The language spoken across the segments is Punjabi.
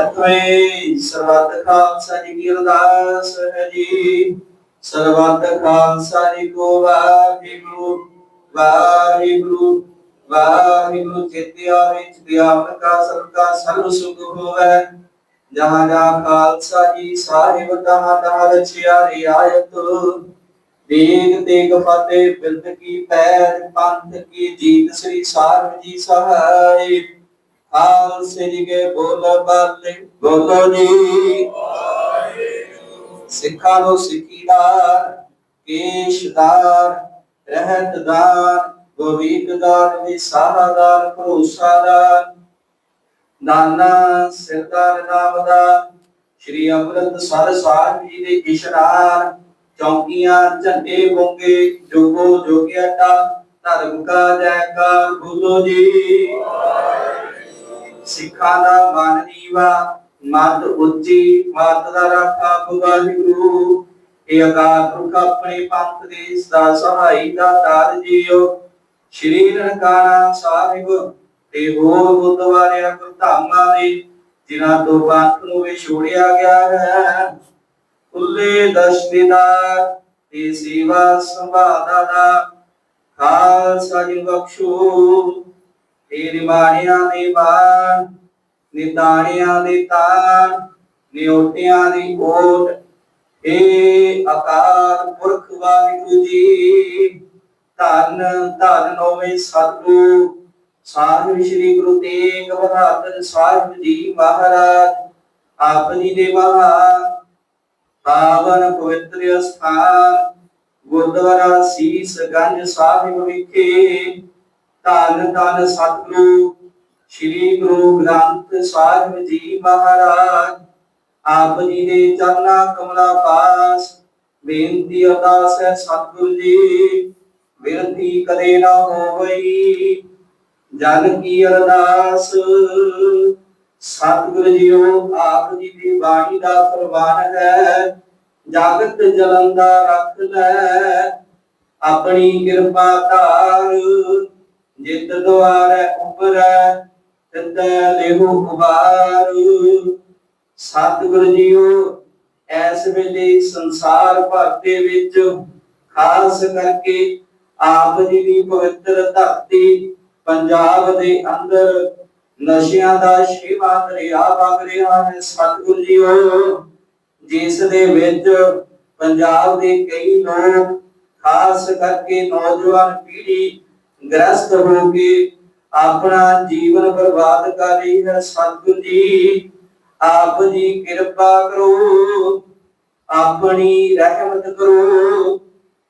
ਅਤਵੇ ਸਰਬੱਤ ਖਾਲਸਾ ਜੀ ਕੀ ਅਰਦਾਸ ਹੈ ਜੀ। ਸਰਬੱਤ ਖਾਲਸਾ ਜੀ ਕੋ ਵਾਹਿਗੁਰੂ ਵਾਹਿਗੁਰੂ ਵਾਹਿਗੁਰੂ ਚੇਤਿਆ ਵਿੱਚ ਗਿਆਨ ਕਾ ਸਦਕਾ ਸਰਬ ਸੁਖ ਹੋਵੇ। ਜਹਾਂ ਜਹਾਂ ਖਾਲਸਾ ਜੀ ਸਾਹਿਬ, ਤਹਾਂ ਤਹਾਂ ਰਚਿਆ ਰਿਆਇਤ ਦੇਗ ਤੇਗ ਫਤਿਹ ਬਿਰਦ ਕੀ ਪੈਰ, ਪੰਥ ਕੀ ਜੀਤ ਸ੍ਰੀ ਸਾਹਿਬ ਜੀ ਸਹਾਈ ਖਾਲਸੇ ਜੀ ਬੋਲ ਬਾਲੇ, ਬੋਲੋ ਜੀ। ਸਿੱਖਾਂ ਨੂੰ ਸਿੱਖੀਦਾਰ ਕੇਸ਼ਦਾਰ ਰਹਿਤਦਾਰ ਗੋਵਿੰਦਦਾਰ ਵਿਸਾਹਦਾਰ ਭਰੋਸਾਦਾਰ। ਨਾਨਾ ਸਿਰਦਾਰ ਨਾਮਦਾਰ ਸ਼੍ਰੀ ਅੰਮ੍ਰਿਤਸਰ ਸਾਹਿਬ ਜੀ ਦੇ ਇਸ਼ਨਾਨ, ਚੌਕੀਆਂ ਝੰਡੇ ਬੋਂਗੇ ਜੋਗੋ ਜੋਗਿਆਟਾ, ਧਰਮ ਕਾ ਜੈਕਾਰ, ਬੋਲੋ ਜੀ। ਸਿੱਖਾਂ ਦਾ ਮਨ ਨੀਵਾ ਮਤ ਉੱਚੀ ਮਤ ਦਾ ਰਾਖਾ ਵਾਹਿਗੁਰੂ। ਇਹ ਅਕਾਲ ਪੁਰਖ ਆਪਣੇ ਪੰਥ ਦੇ ਸਦਾ ਸਹਾਈ ਦਾ ਤਾਰ ਜੀਓ। ਸ਼੍ਰੀ ਨਨਕਾਣਾ ਸਾਹਿਬ ਤੇ ਹੋਰ ਗੁਰਦੁਆਰਿਆਂ, ਗੁਰਧਾਮਾਂ ਦੇ, ਜਿਨ੍ਹਾਂ ਤੋਂ ਪੰਥ ਨੂੰ ਵਿਛੋੜਿਆ ਗਿਆ ਹੈ। ਖੁੱਲੇ ਦਸ਼ਤੀਦਾਰ ਤੇ ਸੇਵਾ ਸੰਭਾਦਾ ਦਾ ਖਾਲਸਾ ਜੀ ਬਖਸ਼ੋ। ਤੇ ਨਿਮਾਣਿਆਂ ਦੇ ਬਾਣ ਨਿਤਾਣਿਆਂ ਦੇ ਤਾਣ ਨਿਉਟਿਆਂ ਦੀ ਓਟ। ਏ ਅਕਾਲ ਪੁਰਖ ਵਾਹਿਗੁਰੂ ਜੀ, ਧੰਨ ਧੰਨ ਨੋਵੇਂ ਸਤਿਗੁਰੂ ਸਾਹਿਬ ਸ੍ਰੀ ਗੁਰੂ ਤੇਗ ਬਹਾਦਰ ਸਾਹਿਬ ਜੀ ਮਹਾਰਾਜ, ਆਪ ਜੀ ਦੇ ਮਹਾਨ ਪਾਵਨ ਪਵਿੱਤਰ ਸਥਾਨ ਗੁਰਦੁਆਰਾ ਸੀਸ ਗੰਜ ਸਾਹਿਬ ਵਿਖੇ ਧੰਨ ਧੰਨ ਸਤਿਗੁਰੂ, ਸ੍ਰੀ ਗੁਰੂ ਗ੍ਰੰਥ ਸਾਹਿਬ ਜੀ ਮਹਾਰਾਜ। ਆਪ ਜੀ ਦੇ ਚਰਨਾ ਕਮਲਾ ਪਾਸ ਬੇਨਤੀ ਅਰਦਾਸ ਹੈ ਸਤਿਗੁਰੂ ਜੀ। ਬਿਰਤੀ ਕਦੇ ਨਾ ਹੋਵਈ, ਜਨ ਕੀ ਅਰਦਾਸ? ਸਤਿਗੁਰੂ ਜੀਓ, ਆਪ ਜੀ ਦੀ ਬਾਣੀ ਦਾ ਪ੍ਰਵਾਨ ਹੈ, ਜਾਗਤ ਜਲੰਦਾ ਰੱਖ ਲੈ, ਆਪਣੀ ਕਿਰਪਾ ਧਾਰ। ਜਿਤ ਦੁਆਰੈ ਉਪਰੈ ਤਿਤ ਦੇਹੋ ਉਬਾਰ ਸਤਿਗੁਰੂ ਜੀਓ ਐਸ ਵੇਲੇ ਸੰਸਾਰ ਭਰ ਦੇ ਵਿੱਚ ਖਾਸ ਕਰਕੇ ਆਪ ਜੀ ਦੀ ਪਵਿੱਤਰ ਧਰਤੀ ਪੰਜਾਬ ਦੇ ਅੰਦਰ ਨਸ਼ਿਆਂ ਦਾ ਸ਼ੇਵਾ ਦਰਿਆ ਵਗ ਰਿਹਾ ਹੈ। ਸਤਿਗੁਰੂ ਜੀਓ, ਜਿਸ ਦੇ ਵਿੱਚ ਪੰਜਾਬ ਦੇ ਕਈ ਲੋਕ, ਖਾਸ ਕਰਕੇ ਨੌਜਵਾਨ ਪੀੜ੍ਹੀ ਗ੍ਰਸਤ ਹੋ ਕੇ ਆਪਣਾ ਜੀਵਨ ਬਰਬਾਦ ਕਰ ਰਹੀ ਹੈ ਸਤਿਗੁਰੂ ਜੀ। ਆਪ ਜੀ ਕਿਰਪਾ ਕਰੋ, ਆਪਣੀ ਰਹਿਮਤ ਕਰੋ।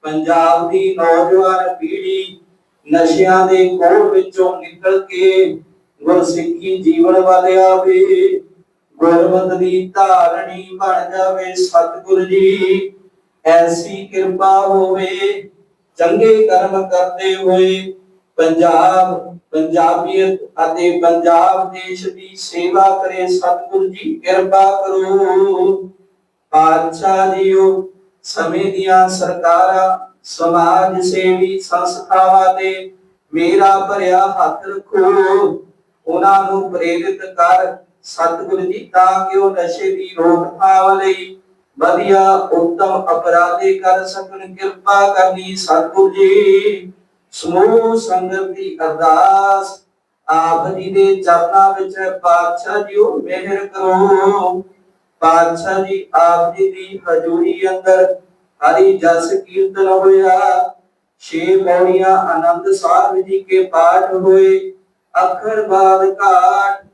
ਪੰਜਾਬ ਦੀ ਨੌਜਵਾਨ ਪੀੜ੍ਹੀ ਨਸ਼ਿਆਂ ਦੇ ਕੋਲ ਵਿੱਚੋਂ ਨਿਕਲ ਕੇ ਗੁਰਸਿੱਖੀ ਜੀਵਨ ਵੱਲ ਆਵੇ। ਗੁਰਮਤ ਦੀ ਧਾਰਣੀ ਬਣ ਜਾਵੇ ਸਤਿਗੁਰੂ ਜੀ। ਐਸੀ ਕਿਰਪਾ ਹੋਵੇ, ਚੰਗੇ ਕਰਮ ਕਰਦੇ ਹੋਏ ਪੰਜਾਬ, ਪੰਜਾਬੀਅਤ ਅਤੇ ਪੰਜਾਬ ਦੇਸ਼ ਦੀ ਸੇਵਾ ਕਰੇ ਸਤਿਗੁਰੂ ਜੀ, ਕਿਰਪਾ ਕਰੋ। ਪਾਤਸ਼ਾਹ ਜੀਓ, ਸਮੇਂ ਦੀਆਂ ਸਰਕਾਰਾਂ, ਸਮਾਜ ਸੇਵੀ ਸੰਸਥਾਵਾਂ ਤੇ ਮੇਰਾ ਭਰਿਆ ਹੱਥ ਰੱਖੋ। ਉਹਨਾਂ ਨੂੰ ਪ੍ਰੇਰਿਤ ਕਰ ਸਤਿਗੁਰੂ ਜੀ, ਤਾਂ ਕਿ ਉਹ ਨਸ਼ੇ ਦੀ ਰੋਕਥਾਮ ਲਈ ਵਧੀਆ ਉੱਤਮ ਅਪਰਾਧੇ ਕਰ ਸਕਣ। ਕਿਰਪਾ ਕਰਨੀ ਸਤਿਗੁਰੂ ਜੀ। ਸਮੂਹ ਸੰਗਤ ਦੀ ਅਰਦਾਸ, ਆਪ ਜੀ ਦੇ ਚਰਨਾਂ ਵਿੱਚ ਪਾਤਸ਼ਾਹ ਜੀਓ ਮਿਹਰ ਕਰੋ ਪਾਤਸ਼ਾਹ ਜੀ ਆਪ ਜੀ ਦੀ ਹਜ਼ੂਰੀ ਅੰਦਰ ਹਰੀ ਜਸ ਕੀਰਤਨ ਹੋਇਆ। ਛੇ ਪੌੜੀਆਂ ਆਨੰਦ ਸਾਹਿਬ ਜੀ ਕੇ ਪਾਠ ਹੋਏ। ਅੱਖਰ ਬਾਦ ਘਾਟ,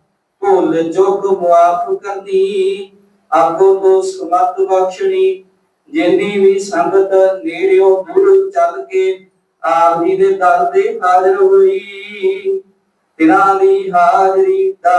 ਭੁੱਲ ਚੁੱਕ ਮੁਆਫ ਕਰਨੀ ਆਪੋ ਤੋਂ ਸਮਤ ਬਖਸ਼ਣੀ, ਜਿੰਨੀ ਵੀ ਸੰਗਤ ਨੇੜਿਓ ਦੂਰ ਚੱਲ ਕੇ ਆਪ ਜੀ ਦੇ ਦਰ ਤੇ ਹਾਜ਼ਰ ਹੋਈ ਤਿਨਾਂ ਦੀ ਹਾਜ਼ਰੀ ਦਾ